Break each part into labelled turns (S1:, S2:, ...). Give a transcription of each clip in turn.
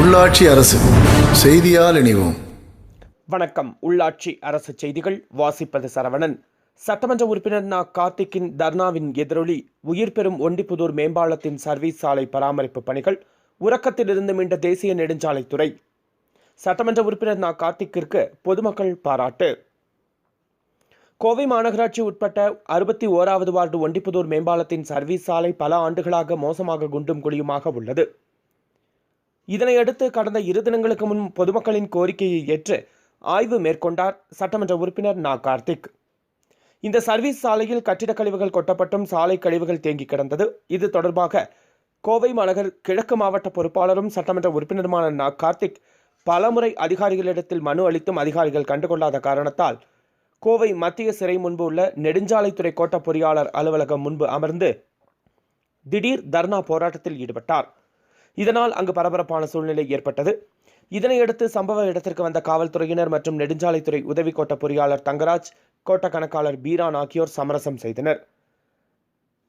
S1: உள்ளாட்சி அரசு செய்தியால் இணைவோம்.
S2: வணக்கம். உள்ளாட்சி அரசு செய்திகள் வாசிப்பது சரவணன். சட்டமன்ற உறுப்பினர் நா. கார்த்திக்கின் தர்ணாவின் எதிரொலி உயிர் பெறும் ஒண்டிப்புதூர் மேம்பாலத்தின் சர்வீஸ் சாலை பராமரிப்பு பணிகள் உறக்கத்திலிருந்து மீண்ட தேசிய நெடுஞ்சாலைத்துறை. சட்டமன்ற உறுப்பினர் நா. கார்த்திக்கிற்கு பொதுமக்கள் பாராட்டு. கோவை மாநகராட்சி உட்பட்ட அறுபத்தி ஓராவது வார்டு ஒண்டிப்புதூர் மேம்பாலத்தின் சர்வீஸ் சாலை பல ஆண்டுகளாக மோசமாக குண்டும் குழியுமாக உள்ளது. இதனையடுத்து கடந்த இரு தினங்களுக்கு முன் பொதுமக்களின் கோரிக்கையை ஏற்று ஆய்வு மேற்கொண்டார் சட்டமன்ற உறுப்பினர் நா. கார்த்திக். இந்த சர்வீஸ் சாலையில் கட்டிடக் கழிவுகள் கொட்டப்பட்டும் சாலை கழிவுகள் தேங்கி கிடந்தது. இது தொடர்பாக கோவை மாநகர் கிழக்கு மாவட்ட பொறுப்பாளரும் சட்டமன்ற உறுப்பினருமான நா. கார்த்திக் பலமுறை அதிகாரிகளிடத்தில் மனு அளித்தும் அதிகாரிகள் கண்டுகொள்ளாத காரணத்தால் கோவை மத்திய சிறை முன்பு உள்ள நெடுஞ்சாலைத்துறை கோட்ட பொறியாளர் அலுவலகம் முன்பு அமர்ந்து திடீர் தர்ணா போராட்டத்தில் ஈடுபட்டார். இதனால் அங்கு பரபரப்பான சூழ்நிலை ஏற்பட்டது. இதனையடுத்து சம்பவ இடத்திற்கு வந்த காவல்துறையினர் மற்றும் நெடுஞ்சாலைத்துறை உதவி கோட்ட பொறியாளர் தங்கராஜ் கோட்ட கணக்காளர் பீரான் ஆகியோர் சமரசம் செய்தனர்.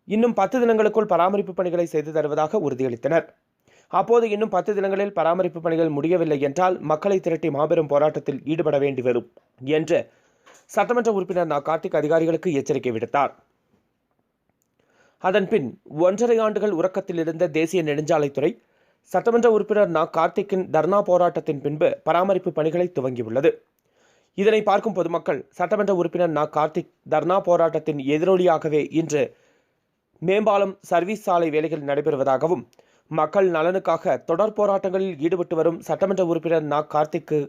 S2: இன்னும் பத்து தினங்களுக்குள் பராமரிப்பு பணிகளை செய்து தருவதாக உறுதியளித்தனர். அப்போது இன்னும் பத்து தினங்களில் பராமரிப்பு பணிகள் முடியவில்லை என்றால் மக்களை திரட்டி மாபெரும் போராட்டத்தில் ஈடுபட வேண்டி வரும் என்று சட்டமன்ற உறுப்பினர் நா. கார்த்திக் அதிகாரிகளுக்கு எச்சரிக்கை விடுத்தார். அதன்பின் ஒன்றரை ஆண்டுகள் உறக்கத்தில் இருந்த தேசிய நெடுஞ்சாலைத்துறை சட்டமன்ற உறுப்பினர் நா. கார்த்திக்கின் தர்ணா போராட்டத்தின் பின்பு பராமரிப்பு பணிகளை துவங்கியுள்ளது. இதனை பார்க்கும் பொதுமக்கள் சட்டமன்ற உறுப்பினர் நா. கார்த்திக் தர்ணா போராட்டத்தின் எதிரொலியாகவே இன்று மேம்பாலம் சர்வீஸ் சாலை வேலைகள் நடைபெறுவதாகவும் மக்கள் நலனுக்காக தொடர் போராட்டங்களில் ஈடுபட்டு வரும் சட்டமன்ற உறுப்பினர் நா. கார்த்திக்கு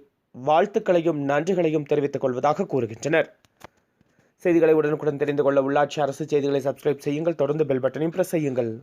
S2: வாழ்த்துக்களையும் நன்றிகளையும் தெரிவித்துக் கொள்வதாக கூறுகின்றனர். செய்திகளை உடனுக்குடன் தெரிந்து கொள்ள உள்ளாட்சி அரசு செய்திகளை சப்ஸ்கிரைப் செய்யுங்கள். தொடர்ந்து பெல் பட்டனையும் பிரஸ் செய்யுங்கள்.